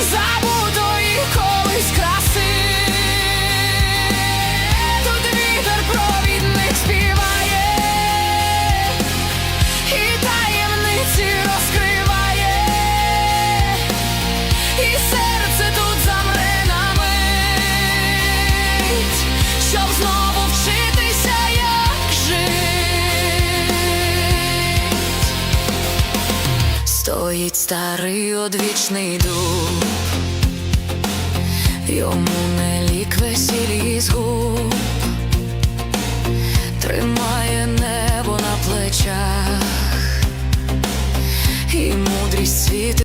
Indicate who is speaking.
Speaker 1: Забутої колись краси. Тут вітер співає. І таємниці розкриває. І серце тут замре на мить. Знову вчитися, як жить. Стоїть старий одвічний дуб Йому не лік весіль із губ